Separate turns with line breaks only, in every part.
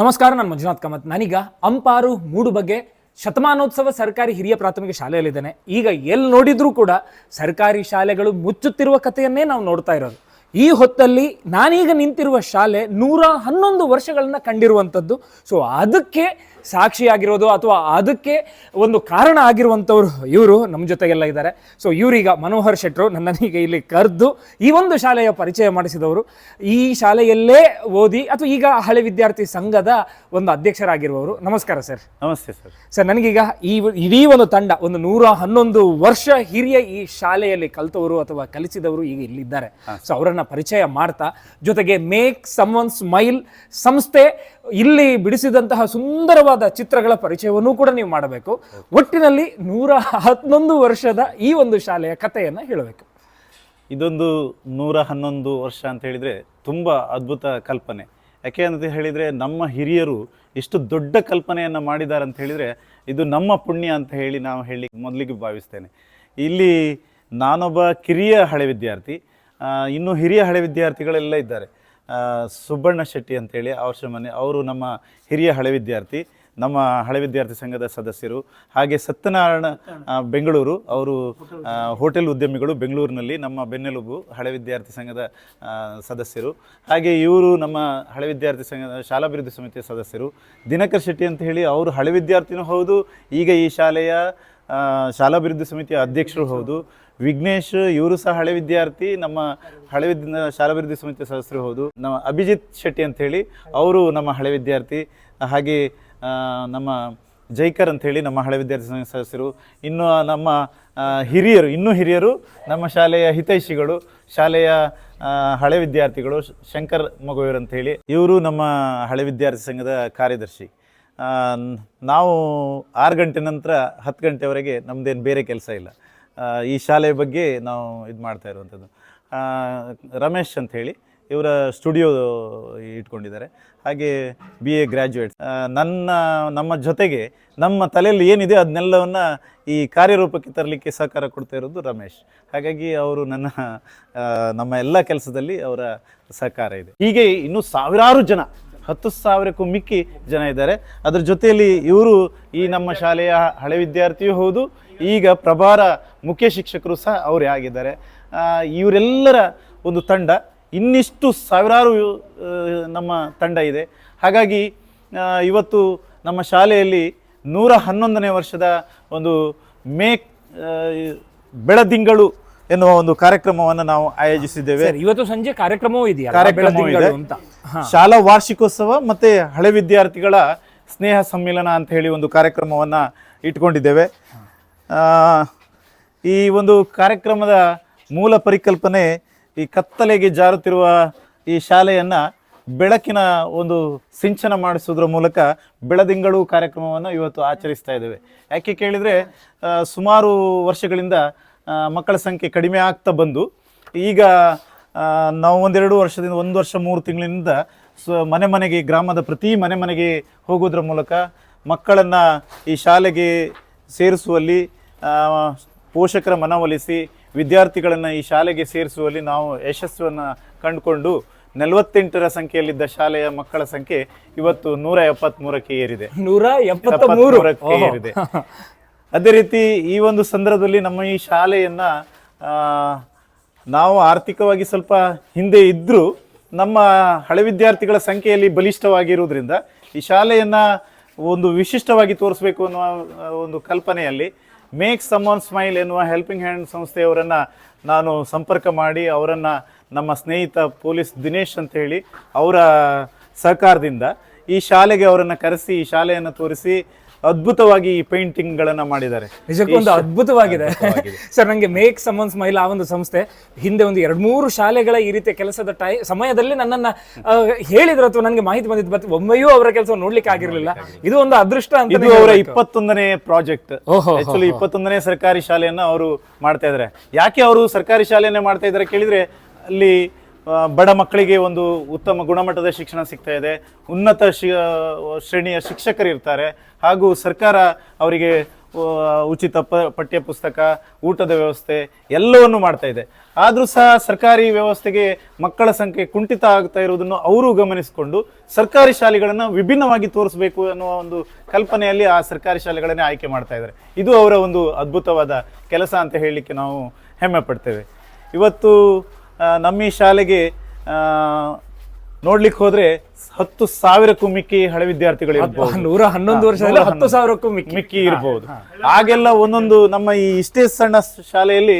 ನಮಸ್ಕಾರ, ನಾನು ಮಂಜುನಾಥ್ ಕಾಮತ್. ನಾನೀಗ ಅಂಪಾರು ಮೂಡು ಬಗ್ಗೆ ಶತಮಾನೋತ್ಸವ ಸರ್ಕಾರಿ ಹಿರಿಯ ಪ್ರಾಥಮಿಕ ಶಾಲೆಯಲ್ಲಿದ್ದೇನೆ. ಈಗ ಎಲ್ಲಿ ನೋಡಿದ್ರೂ ಕೂಡ ಸರ್ಕಾರಿ ಶಾಲೆಗಳು ಮುಚ್ಚುತ್ತಿರುವ ಕಥೆಯನ್ನೇ ನಾವು ನೋಡ್ತಾ ಇರೋದು. ಈ ಹೊತ್ತಲ್ಲಿ ನಾನೀಗ ನಿಂತಿರುವ ಶಾಲೆ ನೂರ ಹನ್ನೊಂದು ವರ್ಷಗಳನ್ನ ಕಂಡಿರುವಂಥದ್ದು. ಸೊ ಅದಕ್ಕೆ ಸಾಕ್ಷಿಯಾಗಿರೋದು ಅಥವಾ ಅದಕ್ಕೆ ಒಂದು ಕಾರಣ ಆಗಿರುವಂಥವ್ರು ಇವರು ನಮ್ಮ ಜೊತೆಗೆಲ್ಲ ಇದ್ದಾರೆ. ಸೊ ಇವರೀಗ ಮನೋಹರ್ ಶೆಟ್ರು ನನ್ನನೀಗ ಇಲ್ಲಿ ಕರೆದು ಈ ಒಂದು ಶಾಲೆಯ ಪರಿಚಯ ಮಾಡಿಸಿದವರು. ಈ ಶಾಲೆಯಲ್ಲೇ ಓದಿ ಅಥವಾ ಈಗ ಹಳೆ ವಿದ್ಯಾರ್ಥಿ ಸಂಘದ ಒಂದು ಅಧ್ಯಕ್ಷರಾಗಿರುವವರು. ನಮಸ್ಕಾರ ಸರ್.
ನಮಸ್ತೆ ಸರ್.
ಸರ್ ನನಗೀಗ ಈ ಇಡೀ ಒಂದು ತಂಡ ಒಂದು ನೂರ ಹನ್ನೊಂದು ವರ್ಷ ಹಿರಿಯ ಈ ಶಾಲೆಯಲ್ಲಿ ಕಲಿತವರು ಅಥವಾ ಕಲಿಸಿದವರು ಈಗ ಇಲ್ಲಿದ್ದಾರೆ. ಸೊ ಅವರನ್ನು ಪರಿಚಯ ಮಾಡ್ತಾ ಜೊತೆಗೆ ಮೇಕ್ ಸಮ್ ಒನ್ ಸ್ಮೈಲ್ ಸಂಸ್ಥೆ ಇಲ್ಲಿ ಬಿಡಿಸಿದಂತಹ ಸುಂದರವಾದ ಚಿತ್ರಗಳ ಪರಿಚಯವನ್ನು ಕೂಡ ನೀವು ಮಾಡಬೇಕು. ಒಟ್ಟಿನಲ್ಲಿ ನೂರ ಹನ್ನೊಂದು ವರ್ಷದ ಈ ಒಂದು ಶಾಲೆಯ ಕಥೆಯನ್ನು ಹೇಳಬೇಕು.
ಇದೊಂದು ನೂರ ಹನ್ನೊಂದು ವರ್ಷ ಅಂತ ಹೇಳಿದರೆ ತುಂಬ ಅದ್ಭುತ ಕಲ್ಪನೆ. ಯಾಕೆ ಅಂತ ಹೇಳಿದರೆ ನಮ್ಮ ಹಿರಿಯರು ಎಷ್ಟು ದೊಡ್ಡ ಕಲ್ಪನೆಯನ್ನು ಮಾಡಿದ್ದಾರೆ ಅಂತ ಹೇಳಿದರೆ ಇದು ನಮ್ಮ ಪುಣ್ಯ ಅಂತ ಹೇಳಿ ನಾವು ಹೇಳಿ ಮೊದಲಿಗೆ ಭಾವಿಸ್ತೇನೆ. ಇಲ್ಲಿ ನಾನೊಬ್ಬ ಕಿರಿಯ ಹಳೆ ವಿದ್ಯಾರ್ಥಿ ಇನ್ನೂ ಹಿರಿಯ ಹಳೆ ವಿದ್ಯಾರ್ಥಿಗಳೆಲ್ಲ ಇದ್ದಾರೆ. ಸುಬ್ಬಣ್ಣ ಶೆಟ್ಟಿ ಅಂತೇಳಿ ಅವ್ರ ಮನೆ ಅವರು ನಮ್ಮ ಹಿರಿಯ ಹಳೆ ವಿದ್ಯಾರ್ಥಿ, ನಮ್ಮ ಹಳೆ ವಿದ್ಯಾರ್ಥಿ ಸಂಘದ ಸದಸ್ಯರು, ಹಾಗೆ ಸತ್ಯನಾರಾಯಣ ಬೆಂಗಳೂರು. ಅವರು ಹೋಟೆಲ್ ಉದ್ಯಮಿಗಳು ಬೆಂಗಳೂರಿನಲ್ಲಿ ನಮ್ಮ ಬೆನ್ನೆಲುಬು ಹಳೆ ವಿದ್ಯಾರ್ಥಿ ಸಂಘದ ಸದಸ್ಯರು. ಹಾಗೆ ಇವರು ನಮ್ಮ ಹಳೆ ವಿದ್ಯಾರ್ಥಿ ಸಂಘದ ಶಾಲಾಭಿವೃದ್ಧಿ ಸಮಿತಿಯ ಸದಸ್ಯರು. ದಿನಕರ್ ಶೆಟ್ಟಿ ಅಂತ ಹೇಳಿ ಅವರು ಹಳೆ ವಿದ್ಯಾರ್ಥಿನೂ ಹೌದು, ಈಗ ಈ ಶಾಲೆಯ ಶಾಲಾಭಿವೃದ್ಧಿ ಸಮಿತಿಯ ಅಧ್ಯಕ್ಷರು ಹೌದು. ವಿಘ್ನೇಶ್, ಇವರು ಸಹ ಹಳೆ ವಿದ್ಯಾರ್ಥಿ, ನಮ್ಮ ಹಳೆ ವಿದ್ಯ ಶಾಲಾಭಿವೃದ್ಧಿ ಸಮಿತಿ ಸದಸ್ಯರು ಹೌದು. ನಮ್ಮ ಅಭಿಜಿತ್ ಶೆಟ್ಟಿ ಅಂತ ಹೇಳಿ, ಅವರು ನಮ್ಮ ಹಳೆ ವಿದ್ಯಾರ್ಥಿ, ಹಾಗೆ ನಮ್ಮ ಜೈಕರ್ ಅಂತ ಹೇಳಿ ನಮ್ಮ ಹಳೆ ವಿದ್ಯಾರ್ಥಿ ಸಂಘದ ಸದಸ್ಯರು, ಇನ್ನು ನಮ್ಮ ಹಿರಿಯರು, ಇನ್ನೂ ಹಿರಿಯರು, ನಮ್ಮ ಶಾಲೆಯ ಹಿತೈಷಿಗಳು, ಶಾಲೆಯ ಹಳೆ ವಿದ್ಯಾರ್ಥಿಗಳು ಶಂಕರ್ ಮಗುವೀರ್ ಅಂತ ಹೇಳಿ, ಇವರು ನಮ್ಮ ಹಳೆ ವಿದ್ಯಾರ್ಥಿ ಸಂಘದ ಕಾರ್ಯದರ್ಶಿ. ನಾವು ಆರು ಗಂಟೆ ನಂತರ ಹತ್ತು ಗಂಟೆವರೆಗೆ ನಮ್ಮದೇನು ಬೇರೆ ಕೆಲಸ ಇಲ್ಲ. ಈ ಶಾಲೆಯ ಬಗ್ಗೆ ನಾವು ಇದು ಮಾಡ್ತಾ ಇರುವಂಥದ್ದು. ರಮೇಶ್ ಅಂತ ಹೇಳಿ ಇವರ ಸ್ಟುಡಿಯೋ ಇಟ್ಕೊಂಡಿದ್ದಾರೆ. ಹಾಗೆ ಬಿ ಎ ಗ್ರ್ಯಾಜುಯೇಟ್ಸ್ ನನ್ನ, ನಮ್ಮ ಜೊತೆಗೆ ನಮ್ಮ ತಲೆಯಲ್ಲಿ ಏನಿದೆ ಅದನ್ನೆಲ್ಲವನ್ನು ಈ ಕಾರ್ಯರೂಪಕ್ಕೆ ತರಲಿಕ್ಕೆ ಸಹಕಾರ ಕೊಡ್ತಾ ಇರೋದು ರಮೇಶ್. ಹಾಗಾಗಿ ಅವರು ನನ್ನ ನಮ್ಮ ಎಲ್ಲ ಕೆಲಸದಲ್ಲಿ ಅವರ ಸಹಕಾರ ಇದೆ. ಹೀಗೆ ಇನ್ನೂ ಸಾವಿರಾರು ಜನ ಹತ್ತು ಸಾವಿರಕ್ಕೂ ಮಿಕ್ಕಿ ಜನ ಇದ್ದಾರೆ. ಅದ್ರ ಜೊತೆಯಲ್ಲಿ ಇವರು ಈ ನಮ್ಮ ಶಾಲೆಯ ಹಳೆ ವಿದ್ಯಾರ್ಥಿಯೂ ಹೌದು, ಈಗ ಪ್ರಭಾರ ಮುಖ್ಯ ಶಿಕ್ಷಕರು ಸಹ ಅವರೇ ಆಗಿದ್ದಾರೆ. ಇವರೆಲ್ಲರ ಒಂದು ತಂಡ, ಇನ್ನಿಷ್ಟು ಸಾವಿರಾರು ನಮ್ಮ ತಂಡ ಇದೆ. ಹಾಗಾಗಿ ಇವತ್ತು ನಮ್ಮ ಶಾಲೆಯಲ್ಲಿ ನೂರ ಹನ್ನೊಂದನೇ ವರ್ಷದ ಒಂದು ಮೇ ಬೆಳದಿಂಗಳು ಎನ್ನುವ ಒಂದು ಕಾರ್ಯಕ್ರಮವನ್ನು ನಾವು ಆಯೋಜಿಸಿದ್ದೇವೆ.
ಇವತ್ತು ಸಂಜೆ ಕಾರ್ಯಕ್ರಮವೂ ಇದೆಯಾ
ಕಾರ್ಯಕ್ರಮವೂ ಇದೆ.
ಅಂತ.
ಶಾಲಾ ವಾರ್ಷಿಕೋತ್ಸವ ಮತ್ತೆ ಹಳೆ ವಿದ್ಯಾರ್ಥಿಗಳ ಸ್ನೇಹ ಸಮ್ಮೇಳನ ಅಂತ ಹೇಳಿ ಒಂದು ಕಾರ್ಯಕ್ರಮವನ್ನು ಇಟ್ಕೊಂಡಿದ್ದೇವೆ. ಆ, ಈ ಒಂದು ಕಾರ್ಯಕ್ರಮದ ಮೂಲ ಪರಿಕಲ್ಪನೆ ಈ ಕತ್ತಲೆಗೆ ಜಾರುತ್ತಿರುವ ಈ ಶಾಲೆಯನ್ನು ಬೆಳಕಿನ ಒಂದು ಸಿಂಚನ ಮಾಡಿಸೋದ್ರ ಮೂಲಕ ಬೆಳದಿಂಗಳು ಕಾರ್ಯಕ್ರಮವನ್ನು ಇವತ್ತು ಆಚರಿಸ್ತಾ ಇದ್ದೇವೆ. ಯಾಕೆ ಕೇಳಿದರೆ ಸುಮಾರು ವರ್ಷಗಳಿಂದ ಮಕ್ಕಳ ಸಂಖ್ಯೆ ಕಡಿಮೆ ಆಗ್ತಾ ಬಂದು ಈಗ ನಾವು ಒಂದೆರಡು ವರ್ಷದಿಂದ ಒಂದು ವರ್ಷ ಮೂರು ತಿಂಗಳಿಂದ ಸ ಮನೆ ಮನೆಗೆ ಗ್ರಾಮದ ಪ್ರತಿ ಮನೆ ಮನೆಗೆ ಹೋಗೋದ್ರ ಮೂಲಕ ಮಕ್ಕಳನ್ನು ಈ ಶಾಲೆಗೆ ಸೇರಿಸುವಲ್ಲಿ ಪೋಷಕರ ಮನವೊಲಿಸಿ ವಿದ್ಯಾರ್ಥಿಗಳನ್ನು ಈ ಶಾಲೆಗೆ ಸೇರಿಸುವಲ್ಲಿ ನಾವು ಯಶಸ್ಸನ್ನು ಕಂಡುಕೊಂಡು ನಲವತ್ತೆಂಟರ ಸಂಖ್ಯೆಯಲ್ಲಿದ್ದ ಶಾಲೆಯ ಮಕ್ಕಳ ಸಂಖ್ಯೆ ಇವತ್ತು ನೂರ ಎಪ್ಪತ್ತ್ಮೂರಕ್ಕೆ ಏರಿದೆ.
ನೂರ
ಎಪ್ಪತ್ಮೂರಕ್ಕೆ ಏರಿದೆ. ಅದೇ ರೀತಿ ಈ ಒಂದು ಸಂದರ್ಭದಲ್ಲಿ ನಮ್ಮ ಈ ಶಾಲೆಯನ್ನು ನಾವು ಆರ್ಥಿಕವಾಗಿ ಸ್ವಲ್ಪ ಹಿಂದೆ ಇದ್ದರೂ ನಮ್ಮ ಹಳೆ ವಿದ್ಯಾರ್ಥಿಗಳ ಸಂಖ್ಯೆಯಲ್ಲಿ ಬಲಿಷ್ಠವಾಗಿರುವುದರಿಂದ ಈ ಶಾಲೆಯನ್ನು ಒಂದು ವಿಶಿಷ್ಟವಾಗಿ ತೋರಿಸಬೇಕು ಅನ್ನುವ ಒಂದು ಕಲ್ಪನೆಯಲ್ಲಿ ಮೇಕ್ ಸಮ್ ಒನ್ ಸ್ಮೈಲ್ ಎನ್ನುವ ಹೆಲ್ಪಿಂಗ್ ಹ್ಯಾಂಡ್ ಸಂಸ್ಥೆಯವರನ್ನ ನಾನು ಸಂಪರ್ಕ ಮಾಡಿ, ಅವರನ್ನ ನಮ್ಮ ಸ್ನೇಹಿತ ಪೊಲೀಸ್ ದಿನೇಶ್ ಅಂತ ಹೇಳಿ ಅವರ ಸಹಕಾರದಿಂದ ಈ ಶಾಲೆಗೆ ಅವರನ್ನ ಕರೆಸಿ, ಈ ಶಾಲೆಯನ್ನು ತೋರಿಸಿ ಅದ್ಭುತವಾಗಿ ಈ ಪೇಂಟಿಂಗ್ ಗಳನ್ನ ಮಾಡಿದ್ದಾರೆ.
ನಿಜಕ್ಕೂ ಒಂದು ಅದ್ಭುತವಾಗಿದೆ. ಸರ್ ನಂಗೆ ಮೇಕ್ ಸಮನ್ ಸ್ಮೈಲ್ ಆ ಒಂದು ಸಂಸ್ಥೆ ಹಿಂದೆ ಒಂದು ಎರಡು ಮೂರು ಶಾಲೆಗಳ ಈ ರೀತಿಯ ಕೆಲಸದ ಟೈ ಸಮಯದಲ್ಲಿ ನನ್ನನ್ನ ಹೇಳಿದ್ರು ಅಥವಾ ನನಗೆ ಮಾಹಿತಿ ಬಂದಿದ್ದು ಬಟ್ ಒಮ್ಮೆಯೂ ಅವರ ಕೆಲಸ ನೋಡ್ಲಿಕ್ಕೆ ಆಗಿರ್ಲಿಲ್ಲ. ಇದು ಒಂದು ಅದೃಷ್ಟ ಅಂತ
ಇದು ಅವರ ಇಪ್ಪತ್ತೊಂದನೇ ಪ್ರಾಜೆಕ್ಟ್ ಆಕ್ಚುಲಿ ಇಪ್ಪತ್ತೊಂದನೇ ಸರ್ಕಾರಿ ಶಾಲೆಯನ್ನ ಅವರು ಮಾಡ್ತಾ ಇದ್ದಾರೆ. ಯಾಕೆ ಅವರು ಸರ್ಕಾರಿ ಶಾಲೆಯನ್ನೇ ಮಾಡ್ತಾ ಇದ್ದಾರೆ ಕೇಳಿದ್ರೆ ಅಲ್ಲಿ ಬಡ ಮಕ್ಕಳಿಗೆ ಒಂದು ಉತ್ತಮ ಗುಣಮಟ್ಟದ ಶಿಕ್ಷಣ ಸಿಗ್ತಾ ಇದೆ. ಉನ್ನತ ಶಿ ಶ್ರೇಣಿಯ ಶಿಕ್ಷಕರು ಇರ್ತಾರೆ. ಹಾಗೂ ಸರ್ಕಾರ ಅವರಿಗೆ ಉಚಿತ ಪ, ಪಠ್ಯ ಪುಸ್ತಕ, ಊಟದ ವ್ಯವಸ್ಥೆ ಎಲ್ಲವನ್ನು ಮಾಡ್ತಾ ಇದೆ. ಆದರೂ ಸಹ ಸರ್ಕಾರಿ ವ್ಯವಸ್ಥೆಗೆ ಮಕ್ಕಳ ಸಂಖ್ಯೆ ಕುಂಠಿತ ಆಗ್ತಾ ಇರುವುದನ್ನು ಅವರು ಗಮನಿಸಿಕೊಂಡು ಸರ್ಕಾರಿ ಶಾಲೆಗಳನ್ನು ವಿಭಿನ್ನವಾಗಿ ತೋರಿಸಬೇಕು ಅನ್ನುವ ಒಂದು ಕಲ್ಪನೆಯಲ್ಲಿ ಆ ಸರ್ಕಾರಿ ಶಾಲೆಗಳನ್ನೇ ಆಯ್ಕೆ ಮಾಡ್ತಾ ಇದ್ದಾರೆ. ಇದು ಅವರ ಒಂದು ಅದ್ಭುತವಾದ ಕೆಲಸ ಅಂತ ಹೇಳಲಿಕ್ಕೆ ನಾವು ಹೆಮ್ಮೆ ಪಡ್ತೇವೆ. ಇವತ್ತು ನಮ್ಮ ಈ ಶಾಲೆಗೆ ಆ, ನೋಡ್ಲಿಕ್ಕೆ ಹೋದ್ರೆ ಹತ್ತು ಸಾವಿರಕ್ಕೂ ಮಿಕ್ಕಿ ಹಳೆ ವಿದ್ಯಾರ್ಥಿಗಳು
ನೂರ ಹನ್ನೊಂದು ವರ್ಷದಲ್ಲಿ ಹತ್ತು ಸಾವಿರಕ್ಕೂ ಮಿಕ್ಕಿ.
ಮಿಕ್ಕಿ ಇರ್ಬೋದು. ಆಗೆಲ್ಲ ಒಂದೊಂದು ನಮ್ಮ ಈ ಇಷ್ಟೇ ಸಣ್ಣ ಶಾಲೆಯಲ್ಲಿ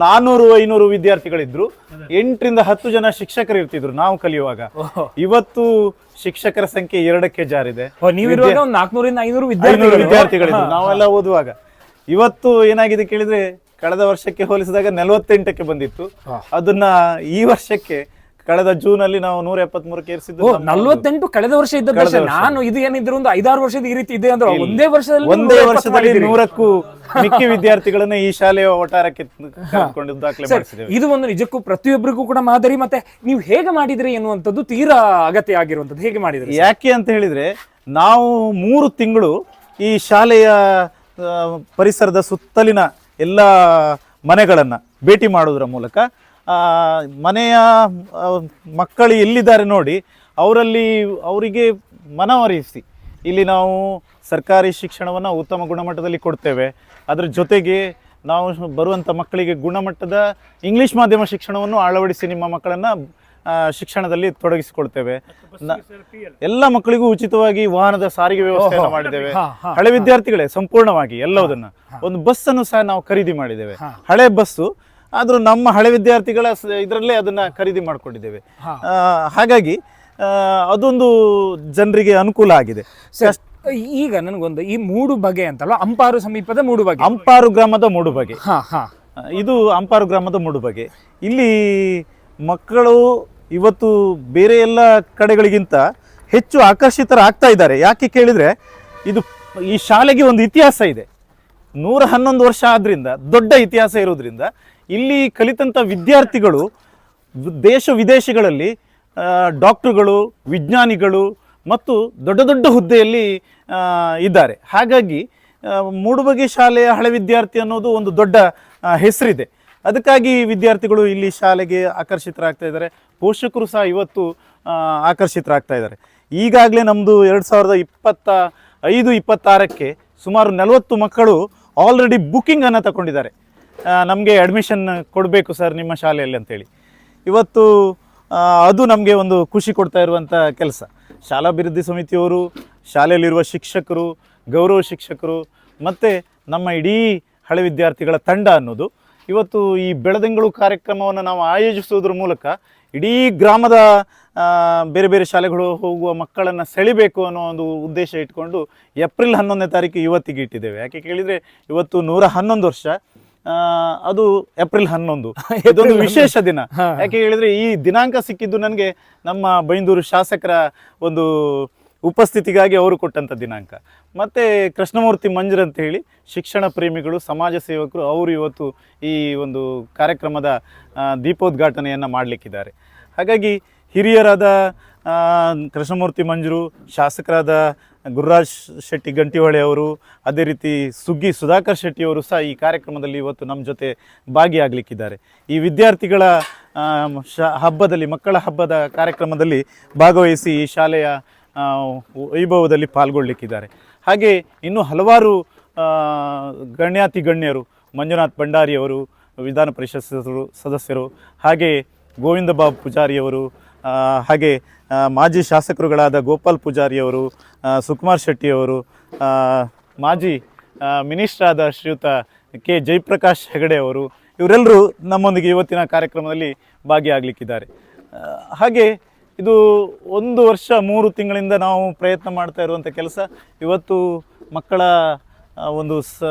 ನಾನೂರು ಐನೂರು ವಿದ್ಯಾರ್ಥಿಗಳಿದ್ರು. ಎಂಟರಿಂದ ಹತ್ತು ಜನ ಶಿಕ್ಷಕರು ಇರ್ತಿದ್ರು ನಾವು ಕಲಿಯುವಾಗ. ಇವತ್ತು ಶಿಕ್ಷಕರ ಸಂಖ್ಯೆ ಎರಡಕ್ಕೆ ಜಾರಿದೆ.
ನಾಲ್ಕನೂರಿಂದ ಐನೂರು
ವಿದ್ಯಾರ್ಥಿಗಳಿದ್ರು. ನಾವೆಲ್ಲ ಓದುವಾಗ. ಇವತ್ತು ಏನಾಗಿದೆ ಕೇಳಿದ್ರೆ ಕಳೆದ ವರ್ಷಕ್ಕೆ ಹೋಲಿಸಿದಾಗ ನಲವತ್ತೆಂಟಕ್ಕೆ ಬಂದಿತ್ತು. ಅದನ್ನ ಈ ವರ್ಷಕ್ಕೆ ಕಳೆದ ಜೂನ್ ಅಲ್ಲಿ ನಾವು ನೂರ ಎಪ್ಪತ್ಮೂರಕ್ಕೆ ಏರಿಸಿದ್ದು
ನಲ್ವತ್ತೆಂಟು ಕಳೆದ ವರ್ಷ ಇದ್ದ ನಾನು ಇದು ಏನಿದ್ರು ಒಂದು ಐದಾರು ವರ್ಷದ ಈ ರೀತಿ ಇದೆ ಅಂದ್ರೆ ಒಂದೇ ವರ್ಷದಲ್ಲಿ
ಒಂದೇ ವರ್ಷದಲ್ಲಿ. ನೂರಕ್ಕೂ ಮಿಕ್ಕಿ ವಿದ್ಯಾರ್ಥಿಗಳನ್ನ ಈ ಶಾಲೆಯ ಒಟ್ಟಾರಕ್ಕೆ
ಇದು ಒಂದು ನಿಜಕ್ಕೂ ಪ್ರತಿಯೊಬ್ಬರಿಗೂ ಕೂಡ ಮಾದರಿ. ಮತ್ತೆ ನೀವು ಹೇಗೆ ಮಾಡಿದ್ರಿ ಎನ್ನುವಂಥದ್ದು ತೀರಾ ಅಗತ್ಯ ಆಗಿರುವಂಥದ್ದು. ಹೇಗೆ ಮಾಡಿದ್ರಿ
ಯಾಕೆ ಅಂತ ಹೇಳಿದ್ರೆ ನಾವು ಮೂರು ತಿಂಗಳು ಈ ಶಾಲೆಯ ಪರಿಸರದ ಸುತ್ತಲಿನ ಎಲ್ಲ ಮನೆಗಳನ್ನು ಭೇಟಿ ಮಾಡೋದ್ರ ಮೂಲಕ ಮನೆಯ ಮಕ್ಕಳು ಎಲ್ಲಿದ್ದಾರೆ ನೋಡಿ, ಅವರಲ್ಲಿ ಅವರಿಗೆ ಮನವರಿಸಿ. ಇಲ್ಲಿ ನಾವು ಸರ್ಕಾರಿ ಶಿಕ್ಷಣವನ್ನು ಉತ್ತಮ ಗುಣಮಟ್ಟದಲ್ಲಿ ಕೊಡ್ತೇವೆ. ಅದರ ಜೊತೆಗೆ ನಾವು ಬರುವಂಥ ಮಕ್ಕಳಿಗೆ ಗುಣಮಟ್ಟದ ಇಂಗ್ಲೀಷ್ ಮಾಧ್ಯಮ ಶಿಕ್ಷಣವನ್ನು ಅಳವಡಿಸಿ ನಿಮ್ಮ ಮಕ್ಕಳನ್ನು ಶಿಕ್ಷಣದಲ್ಲಿ ತೊಡಗಿಸಿಕೊಳ್ತೇವೆ. ಎಲ್ಲ ಮಕ್ಕಳಿಗೂ ಉಚಿತವಾಗಿ ವಾಹನದ ಸಾರಿಗೆ ವ್ಯವಸ್ಥೆಯನ್ನು ಮಾಡಿದ್ದೇವೆ. ಹಳೆ ವಿದ್ಯಾರ್ಥಿಗಳೇ ಸಂಪೂರ್ಣವಾಗಿ ಎಲ್ಲವುದನ್ನ. ಒಂದು ಬಸ್ ಅನ್ನು ಸಹ ನಾವು ಖರೀದಿ ಮಾಡಿದ್ದೇವೆ. ಹಳೆ ಬಸ್ಸು ಆದ್ರೂ ನಮ್ಮ ಹಳೆ ವಿದ್ಯಾರ್ಥಿಗಳ ಇದರಲ್ಲೇ ಅದನ್ನ ಖರೀದಿ ಮಾಡ್ಕೊಂಡಿದ್ದೇವೆ. ಆ, ಹಾಗಾಗಿ ಅದೊಂದು ಜನರಿಗೆ ಅನುಕೂಲ ಆಗಿದೆ.
ಈಗ ನನಗೊಂದು ಈ ಮೂಡು ಬಗೆ ಅಂತಲ್ಲ ಅಂಪಾರು ಸಮೀಪದ ಮೂಡು ಬಗೆ.
ಅಂಪಾರು ಗ್ರಾಮದ
ಮೂಡು
ಬಗೆ. ಇದು ಅಂಪಾರು ಗ್ರಾಮದ ಮೂಡು ಬಗೆ. ಇಲ್ಲಿ ಮಕ್ಕಳು ಇವತ್ತು ಬೇರೆ ಎಲ್ಲ ಕಡೆಗಳಿಗಿಂತ ಹೆಚ್ಚು ಆಕರ್ಷಿತರಾಗ್ತಾ ಇದ್ದಾರೆ. ಯಾಕೆ ಕೇಳಿದ್ರೆ ಇದು ಈ ಶಾಲೆಗೆ ಒಂದು ಇತಿಹಾಸ ಇದೆ. ನೂರ ಹನ್ನೊಂದು ವರ್ಷ ಆದ್ರಿಂದ, ದೊಡ್ಡ ಇತಿಹಾಸ ಇರೋದ್ರಿಂದ ಇಲ್ಲಿ ಕಲಿತಂಥ ವಿದ್ಯಾರ್ಥಿಗಳು ದೇಶ ವಿದೇಶಗಳಲ್ಲಿ ಡಾಕ್ಟ್ರುಗಳು, ವಿಜ್ಞಾನಿಗಳು ಮತ್ತು ದೊಡ್ಡ ದೊಡ್ಡ ಹುದ್ದೆಯಲ್ಲಿ ಇದ್ದಾರೆ. ಹಾಗಾಗಿ ಮೂಡುಬಗೆ ಶಾಲೆಯ ಹಳೆ ವಿದ್ಯಾರ್ಥಿ ಅನ್ನೋದು ಒಂದು ದೊಡ್ಡ ಹೆಸರಿದೆ. ಅದಕ್ಕಾಗಿ ವಿದ್ಯಾರ್ಥಿಗಳು ಇಲ್ಲಿ ಶಾಲೆಗೆ ಆಕರ್ಷಿತರಾಗ್ತಾ ಇದ್ದಾರೆ. ಪೋಷಕರು ಸಹ ಇವತ್ತು ಆಕರ್ಷಿತರಾಗ್ತಾ ಇದ್ದಾರೆ. ಈಗಾಗಲೇ ನಮ್ಮದು ಎರಡು ಸಾವಿರದ ಇಪ್ಪತ್ತ ಐದು, ಇಪ್ಪತ್ತಾರಕ್ಕೆ ಸುಮಾರು ನಲವತ್ತು ಮಕ್ಕಳು ಆಲ್ರೆಡಿ ಬುಕ್ಕಿಂಗನ್ನು ತಗೊಂಡಿದ್ದಾರೆ. ನಮಗೆ ಅಡ್ಮಿಷನ್ ಕೊಡಬೇಕು ಸರ್ ನಿಮ್ಮ ಶಾಲೆಯಲ್ಲಿ ಅಂತೇಳಿ. ಇವತ್ತು ಅದು ನಮಗೆ ಒಂದು ಖುಷಿ ಕೊಡ್ತಾ ಇರುವಂಥ ಕೆಲಸ. ಶಾಲಾಭಿವೃದ್ಧಿ ಸಮಿತಿಯವರು, ಶಾಲೆಯಲ್ಲಿರುವ ಶಿಕ್ಷಕರು, ಗೌರವ ಶಿಕ್ಷಕರು, ಮತ್ತು ನಮ್ಮ ಇಡೀ ಹಳೆ ವಿದ್ಯಾರ್ಥಿಗಳ ತಂಡ ಅನ್ನೋದು ಇವತ್ತು ಈ ಬೆಳದಿಂಗಳು ಕಾರ್ಯಕ್ರಮವನ್ನು ನಾವು ಆಯೋಜಿಸುವುದರ ಮೂಲಕ ಇಡೀ ಗ್ರಾಮದ ಬೇರೆ ಬೇರೆ ಶಾಲೆಗಳು ಹೋಗುವ ಮಕ್ಕಳನ್ನು ಸೆಳಿಬೇಕು ಅನ್ನೋ ಒಂದು ಉದ್ದೇಶ ಇಟ್ಕೊಂಡು ಏಪ್ರಿಲ್ ಹನ್ನೊಂದನೇ ತಾರೀಕು ಇವತ್ತಿಗೆ ಇಟ್ಟಿದ್ದೇವೆ. ಯಾಕೆ ಕೇಳಿದರೆ ಇವತ್ತು ನೂರ ಹನ್ನೊಂದು ವರ್ಷ ಅದು ಏಪ್ರಿಲ್ ಹನ್ನೊಂದು. ಇದೊಂದು ವಿಶೇಷ ದಿನ. ಯಾಕೆ ಹೇಳಿದರೆ ಈ ದಿನಾಂಕ ಸಿಕ್ಕಿದ್ದು ನನಗೆ ನಮ್ಮ ಬೈಂದೂರು ಶಾಸಕರ ಒಂದು ಉಪಸ್ಥಿತಿಗಾಗಿ ಅವರು ಕೊಟ್ಟಂಥ ದಿನಾಂಕ. ಮತ್ತು ಕೃಷ್ಣಮೂರ್ತಿ ಮಂಜರ್ ಅಂತ ಹೇಳಿ ಶಿಕ್ಷಣ ಪ್ರೇಮಿಗಳು, ಸಮಾಜ ಸೇವಕರು ಅವರು ಇವತ್ತು ಈ ಒಂದು ಕಾರ್ಯಕ್ರಮದ ದೀಪೋದ್ಘಾಟನೆಯನ್ನು ಮಾಡಲಿಕ್ಕಿದ್ದಾರೆ. ಹಾಗಾಗಿ ಹಿರಿಯರಾದ ಕೃಷ್ಣಮೂರ್ತಿ ಮಂಜರು, ಶಾಸಕರಾದ ಗುರುರಾಜ್ ಶೆಟ್ಟಿ ಗಂಟಿಹೊಳೆ ಅವರು, ಅದೇ ರೀತಿ ಸುಗ್ಗಿ ಸುಧಾಕರ್ ಶೆಟ್ಟಿ ಅವರು ಸಹ ಈ ಕಾರ್ಯಕ್ರಮದಲ್ಲಿ ಇವತ್ತು ನಮ್ಮ ಜೊತೆ ಭಾಗಿಯಾಗಲಿಕ್ಕಿದ್ದಾರೆ. ಈ ವಿದ್ಯಾರ್ಥಿಗಳ ಶ, ಹಬ್ಬದಲ್ಲಿ, ಮಕ್ಕಳ ಹಬ್ಬದ ಕಾರ್ಯಕ್ರಮದಲ್ಲಿ ಭಾಗವಹಿಸಿ ಈ ಶಾಲೆಯ ವೈಭವದಲ್ಲಿ ಪಾಲ್ಗೊಳ್ಳಿಕ್ಕಿದ್ದಾರೆ. ಹಾಗೆ ಇನ್ನೂ ಹಲವಾರು ಗಣ್ಯಾತಿ ಗಣ್ಯರು ಮಂಜುನಾಥ್ ಭಂಡಾರಿಯವರು, ವಿಧಾನ ಪರಿಷತ್ ಸದಸ್ಯರು ಸದಸ್ಯರು, ಹಾಗೆ ಗೋವಿಂದ ಬಾಬು ಪೂಜಾರಿಯವರು ಹಾಗೆ ಮಾಜಿ ಶಾಸಕರುಗಳಾದ ಗೋಪಾಲ್ ಪೂಜಾರಿಯವರು ಸುಕುಮಾರ್ ಶೆಟ್ಟಿಯವರು ಮಾಜಿ ಮಿನಿಸ್ಟ್ರಾದ ಶ್ರೀಯುತ ಕೆ. ಜಯಪ್ರಕಾಶ್ ಹೆಗಡೆ ಅವರು, ಇವರೆಲ್ಲರೂ ನಮ್ಮೊಂದಿಗೆ ಇವತ್ತಿನ ಕಾರ್ಯಕ್ರಮದಲ್ಲಿ ಭಾಗಿಯಾಗಲಿಕ್ಕಿದ್ದಾರೆ. ಹಾಗೆ ಇದು ಒಂದು ವರ್ಷ, ಮೂರು ತಿಂಗಳಿಂದ ನಾವು ಪ್ರಯತ್ನ ಮಾಡ್ತಾ ಇರುವಂಥ ಕೆಲಸ. ಇವತ್ತು ಮಕ್ಕಳ ಒಂದು ಸ,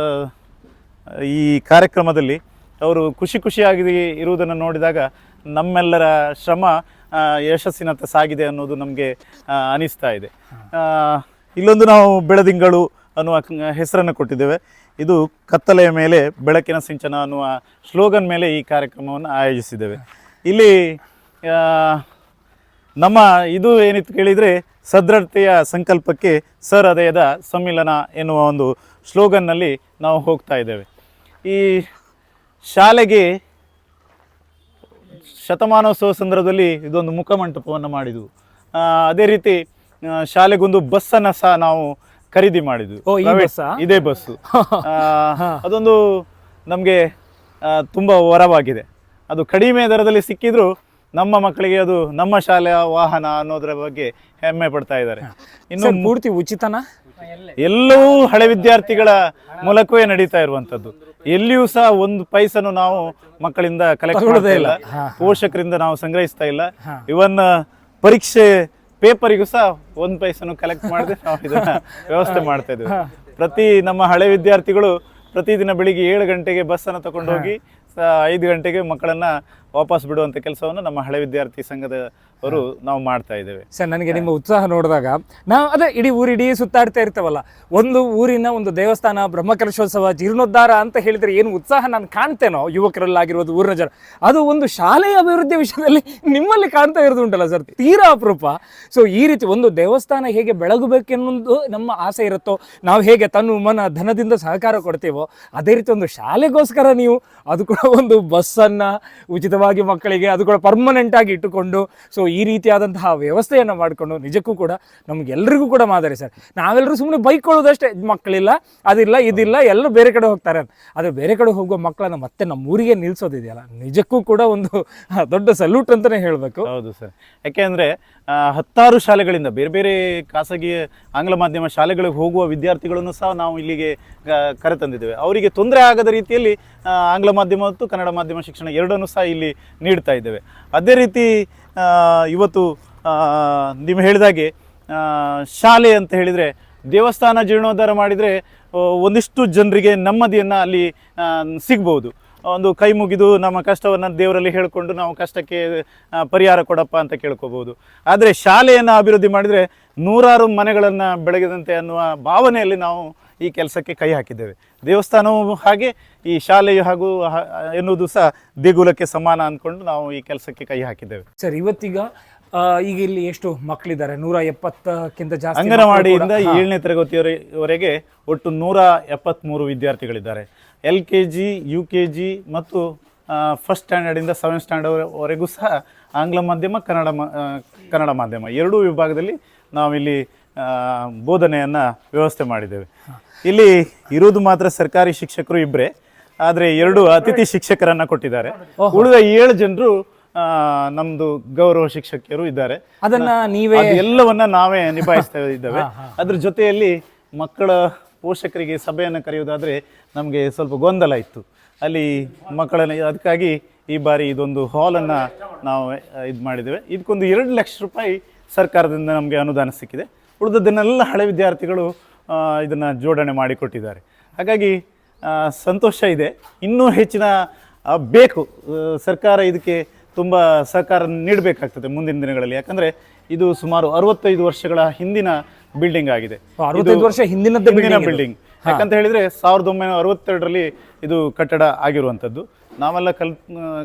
ಈ ಕಾರ್ಯಕ್ರಮದಲ್ಲಿ ಅವರು ಖುಷಿ ಖುಷಿಯಾಗಿ ಇರುವುದನ್ನು ನೋಡಿದಾಗ ನಮ್ಮೆಲ್ಲರ ಶ್ರಮ ಯಶಸ್ಸಿನತ್ತ ಸಾಗಿದೆ ಅನ್ನೋದು ನಮಗೆ ಅನಿಸ್ತಾ ಇದೆ. ಇಲ್ಲೊಂದು ನಾವು ಬೆಳದಿಂಗಳು ಅನ್ನುವ ಹೆಸರನ್ನು ಕೊಟ್ಟಿದ್ದೇವೆ. ಇದು ಕತ್ತಲೆಯ ಮೇಲೆ ಬೆಳಕಿನ ಸಿಂಚನ ಅನ್ನುವ ಸ್ಲೋಗನ್ ಮೇಲೆ ಈ ಕಾರ್ಯಕ್ರಮವನ್ನು ಆಯೋಜಿಸಿದ್ದೇವೆ. ಇಲ್ಲಿ ನಮ್ಮ ಇದು ಏನಿತ್ತು ಕೇಳಿದರೆ ಸದೃಢತೆಯ ಸಂಕಲ್ಪಕ್ಕೆ ಸರ್ ಹೃದಯದ ಸಮ್ಮಿಲನ ಎನ್ನುವ ಒಂದು ಸ್ಲೋಗನ್ನಲ್ಲಿ ನಾವು ಹೋಗ್ತಾ ಇದ್ದೇವೆ. ಈ ಶಾಲೆಗೆ ಶತಮಾನೋತ್ಸವ ಸಂದರ್ಭದಲ್ಲಿ ಇದೊಂದು ಮುಖಮಂಟಪವನ್ನು ಮಾಡಿದ್ವು. ಅದೇ ರೀತಿ ಶಾಲೆಗೊಂದು ಬಸ್ಸನ್ನು ಸಹ ನಾವು ಖರೀದಿ ಮಾಡಿದ್ವಿ. ಇದೇ ಬಸ್ಸು. ಅದೊಂದು ನಮಗೆ ತುಂಬ ವರವಾಗಿದೆ. ಅದು ಕಡಿಮೆ ದರದಲ್ಲಿ ಸಿಕ್ಕಿದ್ರು ನಮ್ಮ ಮಕ್ಕಳಿಗೆ ಅದು ನಮ್ಮ ಶಾಲೆಯ ವಾಹನ ಅನ್ನೋದ್ರ ಬಗ್ಗೆ ಹೆಮ್ಮೆ ಪಡ್ತಾ ಇದ್ದಾರೆ. ಇನ್ನು
ಪೂರ್ತಿ ಉಚಿತನಾ?
ಎಲ್ಲವೂ ಹಳೆ ವಿದ್ಯಾರ್ಥಿಗಳ ಮೂಲಕವೇ ನಡೀತಾ ಇರುವಂತದ್ದು ಎಲ್ಲಿಯೂ ಸಹ ಒಂದು ಪೈಸನು ನಾವು ಮಕ್ಕಳಿಂದ ಕಲೆಕ್ಟ್ ಮಾಡ್ತಾ ಇಲ್ಲ. ಪೋಷಕರಿಂದ ನಾವು ಸಂಗ್ರಹಿಸ್ತಾ ಇಲ್ಲ. ಇವನ್ ಪರೀಕ್ಷೆ ಪೇಪರಿಗೂ ಸಹ ಒಂದು ಪೈಸನು ಕಲೆಕ್ಟ್ ಮಾಡದೆ ನಾವು ಇದನ್ನ ವ್ಯವಸ್ಥೆ ಮಾಡ್ತಾ ಇದ್ದೇವೆ. ಪ್ರತಿ ನಮ್ಮ ಹಳೆ ವಿದ್ಯಾರ್ಥಿಗಳು ಪ್ರತಿದಿನ ಬೆಳಿಗ್ಗೆ ಏಳು ಗಂಟೆಗೆ ಬಸ್ಸನ್ನು ತಗೊಂಡು ಹೋಗಿ ಸ- ಐದು ಗಂಟೆಗೆ ಮಕ್ಕಳನ್ನು ವಾಪಸ್ ಬಿಡುವಂಥ ಕೆಲಸವನ್ನು ನಮ್ಮ ಹಳೆ ವಿದ್ಯಾರ್ಥಿ ಸಂಘದವರು ನಾವು ಮಾಡ್ತಾ ಇದ್ದೇವೆ.
ಸರ್, ನನಗೆ ನಿಮ್ಮ ಉತ್ಸಾಹ ನೋಡಿದಾಗ ನಾವು ಅದೇ ಇಡೀ ಊರಿಡೀ ಸುತ್ತಾಡ್ತಾ ಇರ್ತೇವಲ್ಲ, ಒಂದು ಊರಿನ ಒಂದು ದೇವಸ್ಥಾನ, ಬ್ರಹ್ಮಕಲಶೋತ್ಸವ, ಜೀರ್ಣೋದ್ಧಾರ ಅಂತ ಹೇಳಿದ್ರೆ ಏನು ಉತ್ಸಾಹ ನಾನು ಕಾಣ್ತೇನೋ ಯುವಕರಲ್ಲಾಗಿರ್ಬೋದು ಊರಿನ ಜನ. ಅದು ಒಂದು ಶಾಲೆಯ ಅಭಿವೃದ್ಧಿ ವಿಷಯದಲ್ಲಿ ನಿಮ್ಮಲ್ಲಿ ಕಾಣ್ತಾ ಇರೋದು ಉಂಟಲ್ಲ ಸರ್, ತೀರಾ ಅಪರೂಪ. ಸೊ ಈ ರೀತಿ ಒಂದು ದೇವಸ್ಥಾನ ಹೇಗೆ ಬೆಳಗಬೇಕೆನ್ನೊಂದು ನಮ್ಮ ಆಸೆ ಇರುತ್ತೋ, ನಾವು ಹೇಗೆ ತನ್ನ ಮನ ಧನದಿಂದ ಸಹಕಾರ ಕೊಡ್ತೀವೋ, ಅದೇ ರೀತಿ ಒಂದು ಶಾಲೆಗೋಸ್ಕರ ನೀವು ಅದು ಕೂಡ ಒಂದು ಬಸ್ಸನ್ನು ಉಚಿತವಾಗಿ ಮಕ್ಕಳಿಗೆ ಅದು ಕೂಡ ಪರ್ಮನೆಂಟ್ ಆಗಿ ಇಟ್ಟುಕೊಂಡು ಸೊ ಈ ರೀತಿಯಾದಂತಹ ವ್ಯವಸ್ಥೆಯನ್ನು ಮಾಡಿಕೊಂಡು ನಿಜಕ್ಕೂ ಕೂಡ ನಮಗೆಲ್ಲರಿಗೂ ಕೂಡ ಮಾದರಿ ಸರ್. ನಾವೆಲ್ಲರೂ ಸುಮ್ಮನೆ ಬೈಕೊಳ್ಳೋದಷ್ಟೇ ಮಕ್ಕಳಿಲ್ಲ, ಅದಿಲ್ಲ, ಇದಿಲ್ಲ, ಎಲ್ಲರೂ ಬೇರೆ ಕಡೆ ಹೋಗ್ತಾರೆ. ಅಂತ ಆದರೆ ಬೇರೆ ಕಡೆ ಹೋಗುವ ಮಕ್ಕಳನ್ನು ಮತ್ತೆ ನಮ್ಮ ಊರಿಗೆ ನಿಲ್ಲಿಸೋದಿದೆಯಲ್ಲ ನಿಜಕ್ಕೂ ಕೂಡ ಒಂದು ದೊಡ್ಡ ಸಲ್ಯೂಟ್ ಅಂತಲೇ ಹೇಳಬೇಕು.
ಹೌದು ಸರ್. ಯಾಕೆಂದರೆ ಹತ್ತಾರು ಶಾಲೆಗಳಿಂದ ಬೇರೆ ಬೇರೆ ಖಾಸಗಿ ಆಂಗ್ಲ ಮಾಧ್ಯಮ ಶಾಲೆಗಳಿಗೆ ಹೋಗುವ ವಿದ್ಯಾರ್ಥಿಗಳನ್ನು ಸಹ ನಾವು ಇಲ್ಲಿಗೆ ಕರೆತಂದಿದ್ದೇವೆ ಅವರಿಗೆ ತೊಂದರೆ ಆಗದ ರೀತಿಯಲ್ಲಿ ಆಂಗ್ಲ ಮಾಧ್ಯಮ ಮತ್ತು ಕನ್ನಡ ಮಾಧ್ಯಮ ಶಿಕ್ಷಣ ಎರಡನ್ನೂ ಸಹ ಇಲ್ಲಿ ನೀಡ್ತಾ ಇದ್ದೇವೆ. ಅದೇ ರೀತಿ ಇವತ್ತು ನೀವು ಹೇಳಿದಾಗೆ ಶಾಲೆ ಅಂತ ಹೇಳಿದರೆ, ದೇವಸ್ಥಾನ ಜೀರ್ಣೋದ್ಧಾರ ಮಾಡಿದರೆ ಒಂದಿಷ್ಟು ಜನರಿಗೆ ನೆಮ್ಮದಿಯನ್ನು ಅಲ್ಲಿ ಸಿಗ್ಬೋದು. ಒಂದು ಕೈ ಮುಗಿದು ನಮ್ಮ ಕಷ್ಟವನ್ನು ದೇವರಲ್ಲಿ ಹೇಳಿಕೊಂಡು ನಾವು ಕಷ್ಟಕ್ಕೆ ಪರಿಹಾರ ಕೊಡಪ್ಪ ಅಂತ ಕೇಳ್ಕೋಬೋದು. ಆದರೆ ಶಾಲೆಯನ್ನು ಅಭಿವೃದ್ಧಿ ಮಾಡಿದರೆ ನೂರಾರು ಮನೆಗಳನ್ನು ಬೆಳಗಿದಂತೆ ಅನ್ನುವ ಭಾವನೆಯಲ್ಲಿ ನಾವು ಈ ಕೆಲಸಕ್ಕೆ ಕೈ ಹಾಕಿದ್ದೇವೆ. ದೇವಸ್ಥಾನವು ಹಾಗೆ ಈ ಶಾಲೆಯು ಹಾಗೂ ಎನ್ನುವುದು ಸಹ ದೇಗುಲಕ್ಕೆ ಸಮಾನ ಅಂದ್ಕೊಂಡು ನಾವು ಈ ಕೆಲಸಕ್ಕೆ ಕೈ ಹಾಕಿದ್ದೇವೆ.
ಸರ್ ಇವತ್ತೀಗ ಈಗ ಇಲ್ಲಿ ಎಷ್ಟು ಮಕ್ಕಳಿದ್ದಾರೆ ನೂರ ಎಪ್ಪತ್ತಕ್ಕಿಂತ ಜಾಸ್ತಿ
ಅಂಗನವಾಡಿಯಿಂದ ಏಳನೇ ತರಗತಿಯವರೆಗೆ ಒಟ್ಟು ನೂರ ಎಪ್ಪತ್ತ್ಮೂರು ವಿದ್ಯಾರ್ಥಿಗಳಿದ್ದಾರೆ. L K G U K G ಮತ್ತು ಫಸ್ಟ್ ಸ್ಟ್ಯಾಂಡರ್ಡಿಂದ ಸೆವೆನ್ ಸ್ಟ್ಯಾಂಡರ್ಡ್ವರೆಗೂ ಸಹ ಆಂಗ್ಲ ಮಾಧ್ಯಮ ಕನ್ನಡ ಕನ್ನಡ ಮಾಧ್ಯಮ. ಎರಡೂ ವಿಭಾಗದಲ್ಲಿ ನಾವಿಲ್ಲಿ ಬೋಧನೆಯನ್ನು ವ್ಯವಸ್ಥೆ ಮಾಡಿದ್ದೇವೆ. ಇಲ್ಲಿ ಇರುವುದು ಮಾತ್ರ ಸರ್ಕಾರಿ ಶಿಕ್ಷಕರು ಇಬ್ಬರೇ ಆದರೆ ಎರಡು ಅತಿಥಿ ಶಿಕ್ಷಕರನ್ನು ಕೊಟ್ಟಿದ್ದಾರೆ. ಉಳಿದ ಏಳು ಜನರು ನಮ್ದು ಗೌರವ ಶಿಕ್ಷಕಿಯರು ಇದ್ದಾರೆ.
ಅದನ್ನ ನೀವೇ
ಎಲ್ಲವನ್ನ ನಾವೇ ನಿಭಾಯಿಸ್ತಾ ಇದ್ದೇವೆ. ಅದ್ರ ಜೊತೆಯಲ್ಲಿ ಮಕ್ಕಳ ಪೋಷಕರಿಗೆ ಸಭೆಯನ್ನು ಕರೆಯುವುದಾದ್ರೆ ನಮಗೆ ಸ್ವಲ್ಪ ಗೊಂದಲ ಇತ್ತು. ಅಲ್ಲಿ ಮಕ್ಕಳನ್ನ ಅದಕ್ಕಾಗಿ ಈ ಬಾರಿ ಇದೊಂದು ಹಾಲನ್ನು ನಾವು ಇದು ಮಾಡಿದ್ದೇವೆ. ಇದಕ್ಕೊಂದು ಎರಡು ಲಕ್ಷ ರೂಪಾಯಿ ಸರ್ಕಾರದಿಂದ ನಮಗೆ ಅನುದಾನ ಸಿಕ್ಕಿದೆ. ಉಳಿದದ್ದನ್ನೆಲ್ಲ ಹಳೆ ವಿದ್ಯಾರ್ಥಿಗಳು ಇದನ್ನು ಜೋಡಣೆ ಮಾಡಿಕೊಟ್ಟಿದ್ದಾರೆ. ಹಾಗಾಗಿ ಸಂತೋಷ ಇದೆ. ಇನ್ನೂ ಹೆಚ್ಚಿನ ಬೇಕು. ಸರ್ಕಾರ ಇದಕ್ಕೆ ತುಂಬ ಸಹಕಾರ ನೀಡಬೇಕಾಗ್ತದೆ ಮುಂದಿನ ದಿನಗಳಲ್ಲಿ. ಯಾಕಂದ್ರೆ ಇದು ಸುಮಾರು ಅರವತ್ತೈದು ವರ್ಷಗಳ ಹಿಂದಿನ ಬಿಲ್ಡಿಂಗ್ ಆಗಿದೆ.
ಅರವತ್ತೈದು ವರ್ಷ
ಹಿಂದಿನ ಬಿಲ್ಡಿಂಗ್ ಯಾಕಂತ ಹೇಳಿದ್ರೆ ಸಾವಿರದ ಒಂಬೈನೂರ ಅರವತ್ತೆರಡರಲ್ಲಿ ಇದು ಕಟ್ಟಡ ಆಗಿರುವಂಥದ್ದು. ನಾವೆಲ್ಲ ಕಲ್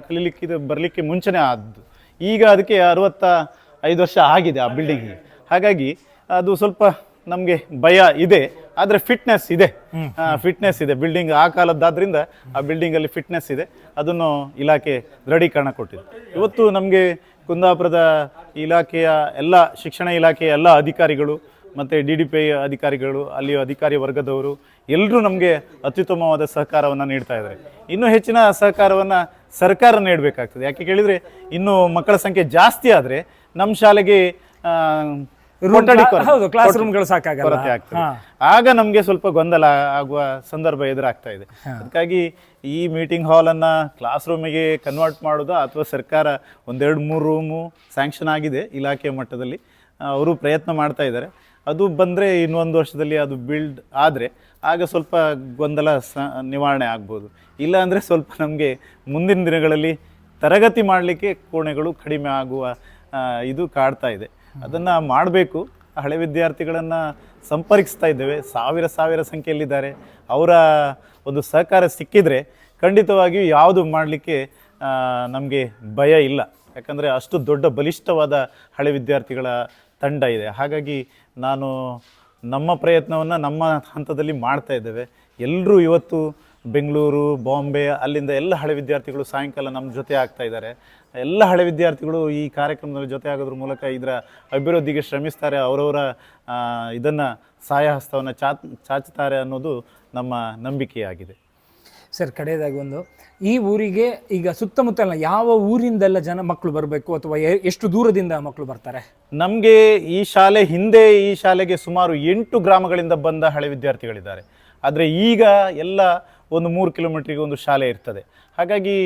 ಕಲೀಲಿಕ್ಕೆ ಇದು ಬರಲಿಕ್ಕೆ ಮುಂಚೆನೇ ಆದ್ದು. ಈಗ ಅದಕ್ಕೆ ಅರವತ್ತ ಐದು ವರ್ಷ ಆಗಿದೆ ಆ ಬಿಲ್ಡಿಂಗಿಗೆ ಹಾಗಾಗಿ ಅದು ಸ್ವಲ್ಪ ನಮಗೆ ಭಯ ಇದೆ ಆದರೆ ಫಿಟ್ನೆಸ್ ಇದೆ. ಫಿಟ್ನೆಸ್ ಇದೆ. ಬಿಲ್ಡಿಂಗ್ ಆ ಕಾಲದ್ದಾದ್ರಿಂದ ಆ ಬಿಲ್ಡಿಂಗಲ್ಲಿ ಫಿಟ್ನೆಸ್ ಇದೆ. ಅದನ್ನು ಇಲಾಖೆ ದೃಢೀಕರಣ ಕೊಟ್ಟಿದೆ. ಇವತ್ತು ನಮಗೆ ಕುಂದಾಪುರದ ಇಲಾಖೆಯ ಎಲ್ಲ ಶಿಕ್ಷಣ ಇಲಾಖೆಯ ಎಲ್ಲ ಅಧಿಕಾರಿಗಳು ಮತ್ತು ಡಿ ಡಿ ಪಿ ಅಧಿಕಾರಿಗಳು ಅಲ್ಲಿಯ ಅಧಿಕಾರಿ ವರ್ಗದವರು ಎಲ್ಲರೂ ನಮಗೆ ಅತ್ಯುತ್ತಮವಾದ ಸಹಕಾರವನ್ನು ನೀಡ್ತಾ ಇದ್ದಾರೆ ಇನ್ನೂ ಹೆಚ್ಚಿನ ಸಹಕಾರವನ್ನು ಸರ್ಕಾರ ನೀಡಬೇಕಾಗ್ತದೆ. ಯಾಕೆ ಕೇಳಿದರೆ ಇನ್ನು ಮಕ್ಕಳ ಸಂಖ್ಯೆ ಜಾಸ್ತಿ ಆದರೆ ನಮ್ಮ ಶಾಲೆಗೆ
ಹೌದು, ಕ್ಲಾಸ್ ರೂಮ್ಗಳು.
ಕೊರತೆ ಆಗ್ತದೆ. ಆಗ ನಮಗೆ ಸ್ವಲ್ಪ ಗೊಂದಲ ಆಗುವ ಸಂದರ್ಭ ಎದುರಾಗ್ತಾ ಇದೆ. ಅದಕ್ಕಾಗಿ ಈ ಮೀಟಿಂಗ್ ಹಾಲನ್ನು ಕ್ಲಾಸ್ ರೂಮಿಗೆ ಕನ್ವರ್ಟ್ ಮಾಡೋದು ಅಥವಾ ಸರ್ಕಾರ ಒಂದೆರಡು ಮೂರು ರೂಮು ಸ್ಯಾಂಕ್ಷನ್ ಆಗಿದೆ ಇಲಾಖೆ ಮಟ್ಟದಲ್ಲಿ ಅವರು ಪ್ರಯತ್ನ ಮಾಡ್ತಾ ಇದ್ದಾರೆ. ಅದು ಬಂದರೆ ಇನ್ನೊಂದು ವರ್ಷದಲ್ಲಿ ಅದು ಬಿಲ್ಡ್ ಆದರೆ ಆಗ ಸ್ವಲ್ಪ ಗೊಂದಲ ಸ, ನಿವಾರಣೆ ಆಗ್ಬೋದು. ಇಲ್ಲ ಅಂದರೆ ಸ್ವಲ್ಪ ನಮಗೆ ಮುಂದಿನ ದಿನಗಳಲ್ಲಿ ತರಗತಿ ಮಾಡಲಿಕ್ಕೆ ಕೋಣೆಗಳು ಕಡಿಮೆ ಆಗುವ ಇದು ಕಾಡ್ತಾ ಇದೆ. ಅದನ್ನು ಮಾಡಬೇಕು. ಹಳೆ ವಿದ್ಯಾರ್ಥಿಗಳನ್ನು ಸಂಪರ್ಕಿಸ್ತಾ ಇದ್ದೇವೆ. ಸಾವಿರ ಸಾವಿರ ಸಂಖ್ಯೆಯಲ್ಲಿದ್ದಾರೆ. ಅವರ ಒಂದು ಸಹಕಾರ ಸಿಕ್ಕಿದರೆ ಖಂಡಿತವಾಗಿಯೂ ಯಾವುದು ಮಾಡಲಿಕ್ಕೆ ನಮಗೆ ಭಯ ಇಲ್ಲ. ಯಾಕಂದರೆ ಅಷ್ಟು ದೊಡ್ಡ ಬಲಿಷ್ಠವಾದ ಹಳೆ ವಿದ್ಯಾರ್ಥಿಗಳ ತಂಡ ಇದೆ. ಹಾಗಾಗಿ ನಾನು ನಮ್ಮ ಪ್ರಯತ್ನವನ್ನು ನಮ್ಮ ಹಂತದಲ್ಲಿ ಮಾಡ್ತಾ ಇದ್ದೇವೆ. ಎಲ್ಲರೂ ಇವತ್ತು ಬೆಂಗಳೂರು, ಬಾಂಬೆ, ಅಲ್ಲಿಂದ ಎಲ್ಲ ಹಳೆ ವಿದ್ಯಾರ್ಥಿಗಳು ಸಾಯಂಕಾಲ ನಮ್ಮ ಜೊತೆ ಆಗ್ತಾ ಇದ್ದಾರೆ. ಎಲ್ಲ ಹಳೆ ವಿದ್ಯಾರ್ಥಿಗಳು ಈ ಕಾರ್ಯಕ್ರಮದಲ್ಲಿ ಜೊತೆ ಆಗೋದ್ರ ಮೂಲಕ ಇದರ ಅಭಿವೃದ್ಧಿಗೆ ಶ್ರಮಿಸ್ತಾರೆ. ಅವರವರ ಇದನ್ನು ಸಹಾಯ ಹಸ್ತವನ್ನು ಚಾ ಚಾಚುತ್ತಾರೆ ಅನ್ನೋದು ನಮ್ಮ ನಂಬಿಕೆಯಾಗಿದೆ.
ಸರ್ ಕಡೆಯದಾಗಿ ಒಂದು. ಈ ಊರಿಗೆ ಈಗ ಸುತ್ತಮುತ್ತಲ ಯಾವ ಊರಿಂದೆಲ್ಲ ಜನ ಮಕ್ಕಳು ಬರಬೇಕು ಅಥವಾ ಎಷ್ಟು ದೂರದಿಂದ ಮಕ್ಕಳು ಬರ್ತಾರೆ?
ನಮಗೆ ಈ ಶಾಲೆ ಹಿಂದೆ ಈ ಶಾಲೆಗೆ ಸುಮಾರು ಎಂಟು ಗ್ರಾಮಗಳಿಂದ ಬಂದ ಹಳೆ ವಿದ್ಯಾರ್ಥಿಗಳಿದ್ದಾರೆ. ಆದರೆ ಈಗ ಎಲ್ಲ ಒಂದು ಮೂರು ಕಿಲೋಮೀಟ್ರಿಗೆ ಒಂದು ಶಾಲೆ ಇರ್ತದೆ. ಹಾಗಾಗಿ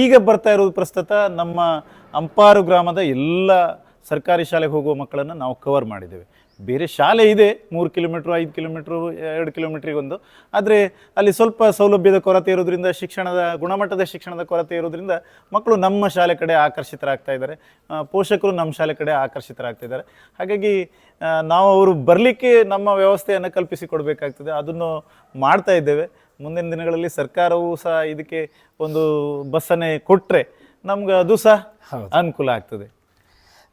ಈಗ ಬರ್ತಾ ಇರೋದು ಪ್ರಸ್ತುತ ನಮ್ಮ ಅಂಪಾರು ಗ್ರಾಮದ ಎಲ್ಲ ಸರ್ಕಾರಿ ಶಾಲೆಗೆ ಹೋಗುವ ಮಕ್ಕಳನ್ನು ನಾವು ಕವರ್ ಮಾಡಿದ್ದೇವೆ. ಬೇರೆ ಶಾಲೆ ಇದೆ ಮೂರು ಕಿಲೋಮೀಟ್ರ್ ಐದು ಕಿಲೋಮೀಟ್ರು ಎರಡು ಕಿಲೋಮೀಟ್ರಿಗೆ ಒಂದು. ಆದರೆ ಅಲ್ಲಿ ಸ್ವಲ್ಪ ಸೌಲಭ್ಯದ ಕೊರತೆ ಇರೋದ್ರಿಂದ ಶಿಕ್ಷಣದ ಗುಣಮಟ್ಟದ ಶಿಕ್ಷಣದ ಕೊರತೆ ಇರೋದ್ರಿಂದ ಮಕ್ಕಳು ನಮ್ಮ ಶಾಲೆ ಕಡೆ ಆಕರ್ಷಿತರಾಗ್ತಾ ಇದ್ದಾರೆ. ಪೋಷಕರು ನಮ್ಮ ಶಾಲೆ ಕಡೆ ಆಕರ್ಷಿತರಾಗ್ತಾ ಇದ್ದಾರೆ. ಹಾಗಾಗಿ ನಾವು ಅವರು ಬರಲಿಕ್ಕೆ ನಮ್ಮ ವ್ಯವಸ್ಥೆಯನ್ನು ಕಲ್ಪಿಸಿ ಕೊಡಬೇಕಾಗ್ತದೆ ಅದನ್ನು ಮಾಡ್ತಾ ಇದ್ದೇವೆ. ಮುಂದಿನ ದಿನಗಳಲ್ಲಿ ಸರ್ಕಾರವು ಸಹ ಇದಕ್ಕೆ ಒಂದು ಬಸ್ಸನ್ನೇ ಕೊಟ್ಟರೆ ನಮ್ಗೆ ಅದು ಸಹ ಅನುಕೂಲ ಆಗ್ತದೆ.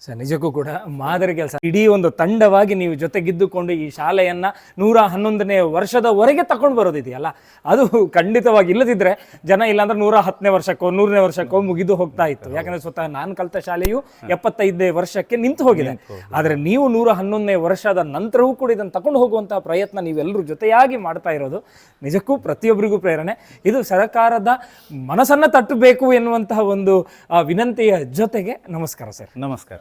ಸರ್ ನಿಜಕ್ಕೂ ಕೂಡ ಮಾದರಿ ಕೆಲಸ. ಇಡೀ ಒಂದು ತಂಡವಾಗಿ ನೀವು ಜೊತೆಗಿದ್ದುಕೊಂಡು ಈ ಶಾಲೆಯನ್ನ ನೂರ ಹನ್ನೊಂದನೇ ವರ್ಷದವರೆಗೆ ತಗೊಂಡು ಬರೋದಿದೆಯಲ್ಲ? ಅದು ಖಂಡಿತವಾಗಿ ಇಲ್ಲದಿದ್ರೆ ಜನ ಇಲ್ಲಾಂದ್ರೆ ನೂರ ಹತ್ತನೇ ವರ್ಷಕ್ಕೋ ನೂರನೇ ವರ್ಷಕ್ಕೋ ಮುಗಿದು ಹೋಗ್ತಾ ಇತ್ತು. ಯಾಕಂದ್ರೆ ಸ್ವತಃ ನಾನು ಕಲಿತ ಶಾಲೆಯು ಎಪ್ಪತ್ತೈದನೇ ವರ್ಷಕ್ಕೆ ನಿಂತು ಹೋಗಿದೆ. ಆದರೆ ನೀವು ನೂರ ಹನ್ನೊಂದನೇ ವರ್ಷದ ನಂತರವೂ ಕೂಡ ಇದನ್ನು ತಗೊಂಡು ಹೋಗುವಂತಹ ಪ್ರಯತ್ನ ನೀವೆಲ್ಲರೂ ಜೊತೆಯಾಗಿ ಮಾಡ್ತಾ ಇರೋದು ನಿಜಕ್ಕೂ ಪ್ರತಿಯೊಬ್ಬರಿಗೂ ಪ್ರೇರಣೆ. ಇದು ಸರ್ಕಾರದ ಮನಸ್ಸನ್ನ ತಟ್ಟಬೇಕು ಎನ್ನುವಂತಹ ಒಂದು ವಿನಂತಿಯ ಜೊತೆಗೆ ನಮಸ್ಕಾರ ಸರ್.
ನಮಸ್ಕಾರ.